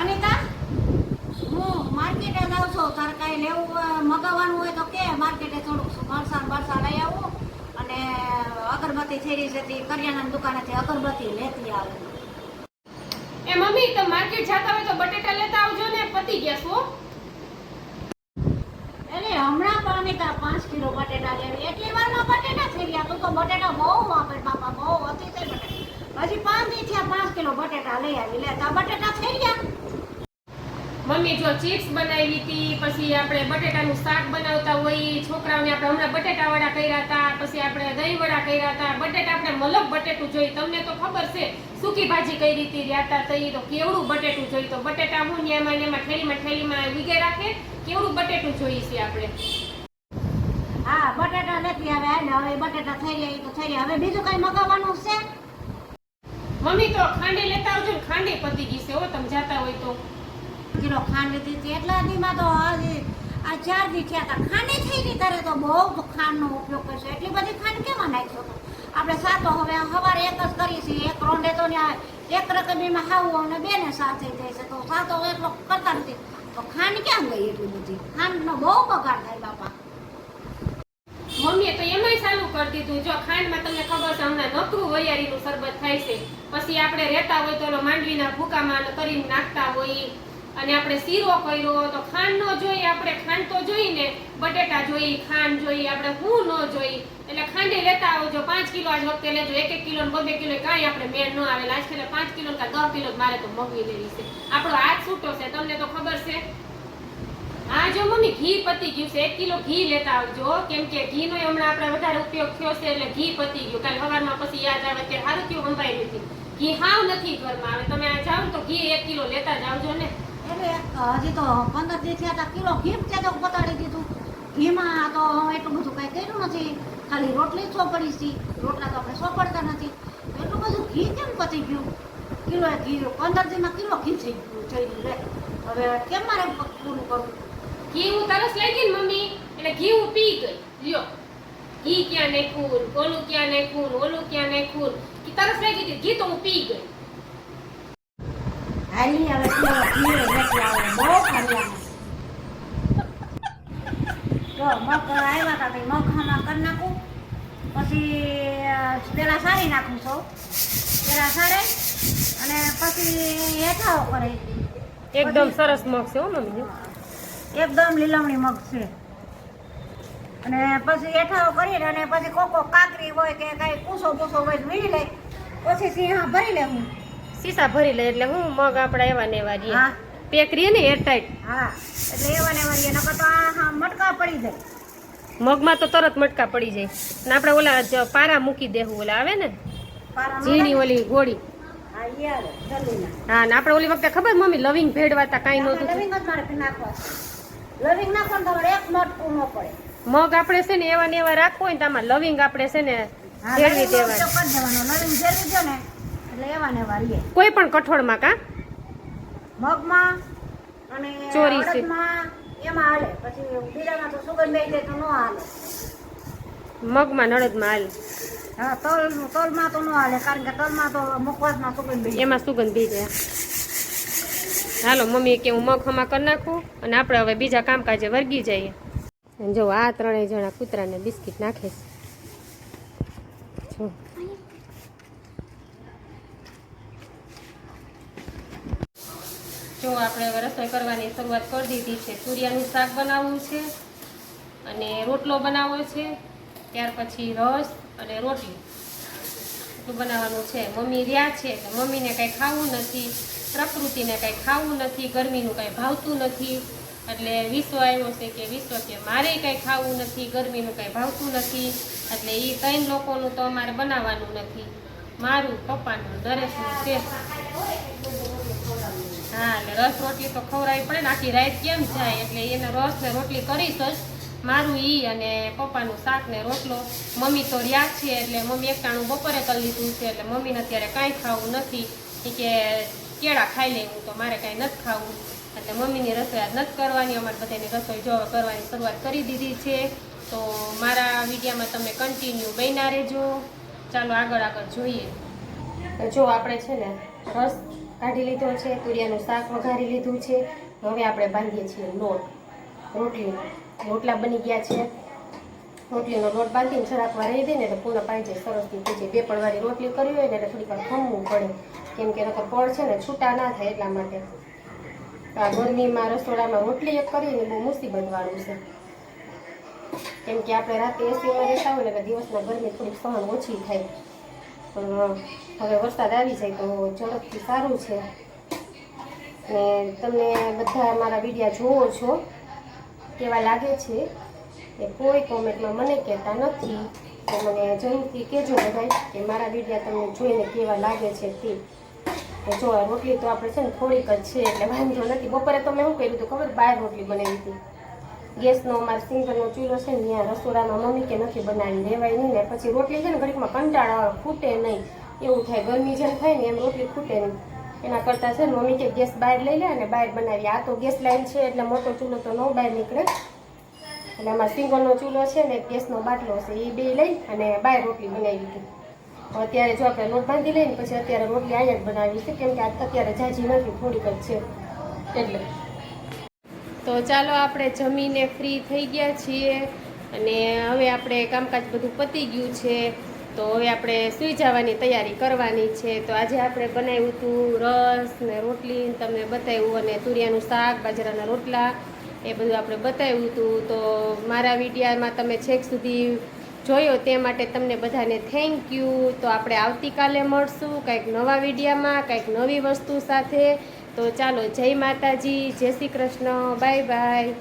અનિતા હું માર્કેટે જાઉં છું. તારે કાંઈ લેવું મગાવવાનું હોય તો કે માર્કેટે થોડુંક મરસાં બરસાં લઈ આવું અને અગરબત્તી થઈ રહી છે તે કરિયાણાની દુકાનેથી અગરબત્તી લેતી આવે. એ મમ્મી તો માર્કેટ જતા હોય તો બટેટા લેતા આવજો ને પતી ગયા છો? એટલે હમણાં પણ અનિતા પાંચ કિલો બટેટા લેવી. એટલી વારમાં બટેટા થઈ ગયા તું તો બટેટા બહુ વાપરે બાપા બહુ હતી તે બટેટા. હજી પાંચ થયા પાંચ કિલો બટેટા લઈ આવી. લેતા બટેટા થઈ ગયા મમ્મી જો ચિપ્સ બનાવી હતી પછી આપણે બટેટાનું શાક બનાવતા હોય છોકરાઓને આપણે હમણાં બટેટા વડા કર્યા હતા પછી આપણે દહીં વડા કર્યા હતા. બટેટા આપણે મલક બટેટું જોઈ. તમને તો ખબર છે સૂકી ભાજી કઈ રીતે રહ્યા તો એ તો કેવડું બટેટું જોઈ. તો બટેટા હું ને એમાં એમાં થેલીમાં થેલીમાં વીગે રાખે કેવડું બટેટું જોઈએ છે આપણે? હા બટેટા નથી આવે હાલ હવે બટેટા થઈ રહ્યા તો થઈ રહ્યા હવે બીજું કઈ મગાવવાનું છે? મમ્મી તો ખાંડી લેતા આવજો ખાંડી પતી ગઈ છે હો તમે જાતા હોય તો. કિલો ખાંડ લીધી હતી. એટલા દીમાં તો આ ચાર દી થયા હતા. ખાંડી થઈ ગઈ ત્યારે તો બહુ ખાંડનો ઉપયોગ કરશો. એટલી બધી ખાંડ કેમાં નાખશો તો? આપણે સાતો હવે સવારે એક જ કરીએ છીએ. એક રોંડે તો ને એક રકમીમાં ખાવું અને બે ને સાથે જાય છે. તો સાતો એટલો કરતા નથી. તો ખાંડ ક્યાં ગઈ એટલી બધી? ખાંડનો બહુ બગાડ થાય બાપા. મમ્મીએ તો એમાંય ચાલુ કરી દીધું. જો ખાંડમાં તમને ખબર છે, હમણાં નકરું વૈયારીનું શરબત થાય છે. પછી આપણે રહેતા હોય તો માંડવીના ભૂકામાં કરીને નાખતા હોય. અને આપણે શીરો કર્યો તો ખાંડ ન જોઈએ, આપણે ખાંડ તો જોઈ ને બટેટા જોઈ, ખાંડ જોઈ, આપણે હું ન જોઈ. એટલે ખાંડે લેતા આવજો પાંચ કિલો આજ વખતે લેજો. એક એક કિલો ને કિલો કાંઈ આપણે મેળ ન આવે. આજ ખેલે પાંચ કિલો કે દસ કિલો મારે તો મગવી લેવી છે. આપણો હાથ છૂટો છે. તમને તો ખબર છે. હા જો મમ્મી ઘી પતી ગયું છે. એક કિલો ઘી લેતા આવજો. કેમ કે ઘીનો હમણાં આપણે વધારે ઉપયોગ થયો છે એટલે ઘી પતી ગયું. કાલે સવારમાં પછી યાદ આવે કે સારું થયું સંભાઈ નથી. ઘી હાવ નથી ઘરમાં. આવે તમે આ જાઓ તો ઘી એક કિલો લેતા જ આવજો ને. એટલે હજી તો પંદર દી હતા, કિલો ઘી ત્યાં તો પતાડી દીધું. ઘીમાં તો એટલું બધું કઈ કર્યું નથી. ખાલી રોટલી જ સોપડી હતી, રોટલા તો આપણે સોપડતા નથી. એટલું બધું ઘી કેમ પતી ગયું? કિલો ઘી, પંદર દીમાં કિલો ઘી થઈ ગયું લે, હવે કેમ મારે પૂરું કરવું? ઘી હું તરસ લાગી ને મમ્મી, એટલે ઘી હું પી ગઈ. લ્યો. ઘી ક્યાં નાખું ઓલું ક્યાં નાખું ઓલું ક્યાં નાખું તરસ લાગી હતી, ઘી તો હું પી ગઈ. હાલી હવે ઘી લેતી આવે બહુ ખાલી તો મગ આવ્યા હતા તે મગ આમાં કરી નાખું પછી પેલા સારી નાખું છું પેલા સારે અને પછી હેઠાઓ કરે એકદમ સરસ મગ છે હો મમ્મી એકદમ લીલમણી મગ છે અને પછી હેઠાઓ કરીને અને પછી કોકો કાકરી હોય કે કાંઈ કૂસો બૂસો હોય વીણી લઈ પછી સિંહા ભરી લેવું સીસા ભરી લે એટલે હું મગ આપણા એવા ને એવા રહીએ પેક રહીએ ને એરટાઈટ હા. એટલે એવા ને રહીએ નકર તો આ મટકા પડી જાય. મગમાં તો તરત મટકા પડી જાય. ને આપણે ઓલા પારા મૂકી દેવું ઓલા આવે ને? ઝીણી ઓલી ગોળી. હા ને. આપણે ઓલી વખતે ખબર મમ્મી લવિંગ ભેળવાતા કાંઈ નહોતું લવિંગ જ મારે નાખવા લવિંગ નાખો ને એક મટકું ન પડે. મગ આપણે છે ને એવા ને એવા રાખવું હોય ને આમાં લવિંગ આપણે છે ને ભેળવી દેવાનો. લવિંગ ભેળવી દો ને એટલે એવા ને કોઈ પણ કઠોળમાં કા? મગમાં અને ચોરી છે. એમાં હાલે. પછી બીજામાં તો સુગંધ બેસી જાય તો ન હાલે. મગમાં નળદમાં હાલે. હા તલ તલમાં તો ન હાલે કારણ કે તલમાં તો મુખવાસમાં સુગંધ બેસી એમાં સુગંધ બી જાય હાલો મમ્મી કે હું મગ હમા કરી નાખું અને આપણે હવે બીજા કામકાજે વર્ગી જઈએ. જો આ ત્રણેય જણા કૂતરાને બિસ્કિટ નાખે છે. જો. જો આપણે હવે રસોઈ કરવાની શરૂઆત કરી દીધી છે. તુરિયાનું શાક બનાવવું છે અને રોટલો બનાવવો છે. ત્યાર પછી રસ અને રોટલી. એટલું બનાવવાનું છે. મમ્મી રહ્યા છે એટલે મમ્મીને કાંઈ ખાવું નથી, પ્રકૃતિને કાંઈ ખાવું નથી, ગરમીનું કાંઈ ભાવતું નથી. એટલે વિશ્વ આવ્યો છે કે વિશ્વ કે મારે કાંઈ ખાવું નથી, ગરમીનું કાંઈ ભાવતું નથી. એટલે એ ત્રણ લોકોનું તો અમારે બનાવવાનું નથી. મારું, પપ્પાનું, દરેકનું છે. હા એટલે રસ રોટલી તો ખવડાવી પડે ને. આખી રાત કેમ જાય? એટલે એને રસ ને રોટલી કરીશ જ. મારું ઈ અને પપ્પાનું શાક ને રોટલો. મમ્મી તો રહ્યા છે, એટલે મમ્મી એકટાણું બપોરે કરી લીધું છે, એટલે મમ્મીને અત્યારે કાંઈ ખાવું નથી. કે કેળા ખાઈ લેવું તો મારે કાંઈ નથી ખાવું. એટલે મમ્મીની રસોઈ આજ નથી કરવાની, અમારે બધાની રસોઈ જો કરવાની શરૂઆત કરી દીધી છે. તો મારા વિડીયામાં તમે કન્ટિન્યુ બન્યા રહેજો. ચાલો આગળ આગળ જોઈએ. જો આપણે છે ને રસ કાઢી લીધો છે, તુરિયાનું શાક વઘારી લીધું છે. હવે આપણે બાંધીએ છીએ લોટ. રોટલી. રોટલા બની ગયા છે. રોટલીનો લોટ બાંધીને જરાક વાર રહી દે ને તો પૂર્ણ પાઈ જાય સરસથી થઈ જાય બે પણ રોટલી કરવી હોય ને એટલે થોડીક ખમવું પડે. કેમ કે નકર પળ છે ને છૂટા ના થાય એટલા માટે. આ ગરમીમાં રસોડામાં રોટલી એક કરીને બહુ મુસીબતવાળું છે. કેમ કે આપણે રાતે એસીમાં રહેતા હોય ને એટલે દિવસમાં ગરમી થોડીક સહન ઓછી થાય. પણ હવે વરસાદ આવી જાય તો ઝડપથી સારું છે. ને તમને બધા મારા વિડીયા જોવો છો, કેવા લાગે છે એ કોઈ કોમેન્ટમાં મને કહેતા નથી. તો મને જરૂરથી કહેજો બધા કે મારા વિડીયા તમને જોઈને કેવા લાગે છે તે. જો રોટલી તો આપણે છે ને થોડીક જ છે, એટલે વાંધો નથી. બપોરે તો મેં શું કર્યું હતું ખબર? બહાર રોટલી બનાવી હતી. ગેસનો અમારે સિંગલનો ચૂલો છે ને, ત્યાં રસોડામાં મમ્મી કે નથી બનાવી, લેવાય નહીં ને. પછી રોટલી છે ને ઘડીકમાં કંટાળા ફૂટે નહીં. એવું થાય, ગરમી જેમ થાય ને એમ રોટલી ખૂટે નહીં. એના કરતાં છે ને મમ્મી કે ગેસ બહાર લઈ લે અને બહાર બનાવી આ તો ગેસ લાઈન છે, એટલે મોટો ચૂલો તો ન બહાર નીકળે. એટલે આમાં સિંગલનો ચૂલો છે ને ગેસનો બાટલો છે એ બે લઈ અને બહાર રોટલી બનાવી હતી અત્યારે જો આપણે લોટ બાંધી લઈએ ને, પછી અત્યારે રોટલી અહીંયા જ બનાવી છે, કેમ કે અત્યારે જાજી નથી, થોડીક જ છે. એટલે. તો ચાલો આપણે જમીને ફ્રી થઈ ગયા છીએ. અને હવે આપણે કામકાજ બધું પતી ગયું છે. તો હવે આપણે સૂઈ જવાની તૈયારી કરવાની છે. તો આજે આપણે બનાવ્યું હતું રસ ને રોટલી તમને બતાવ્યું અને તુરિયાનું શાક, બાજરાના રોટલા, એ બધું આપણે બતાવ્યું હતું તો મારા વિડીયામાં તમે છેક સુધી જોયો તે માટે તમને બધાને થેન્ક યુ તો આપણે આવતીકાલે મળશું કંઈક નવા વિડીયામાં, કંઈક નવી વસ્તુ સાથે. તો ચાલો જય માતાજી, જય શ્રી કૃષ્ણ. Bye bye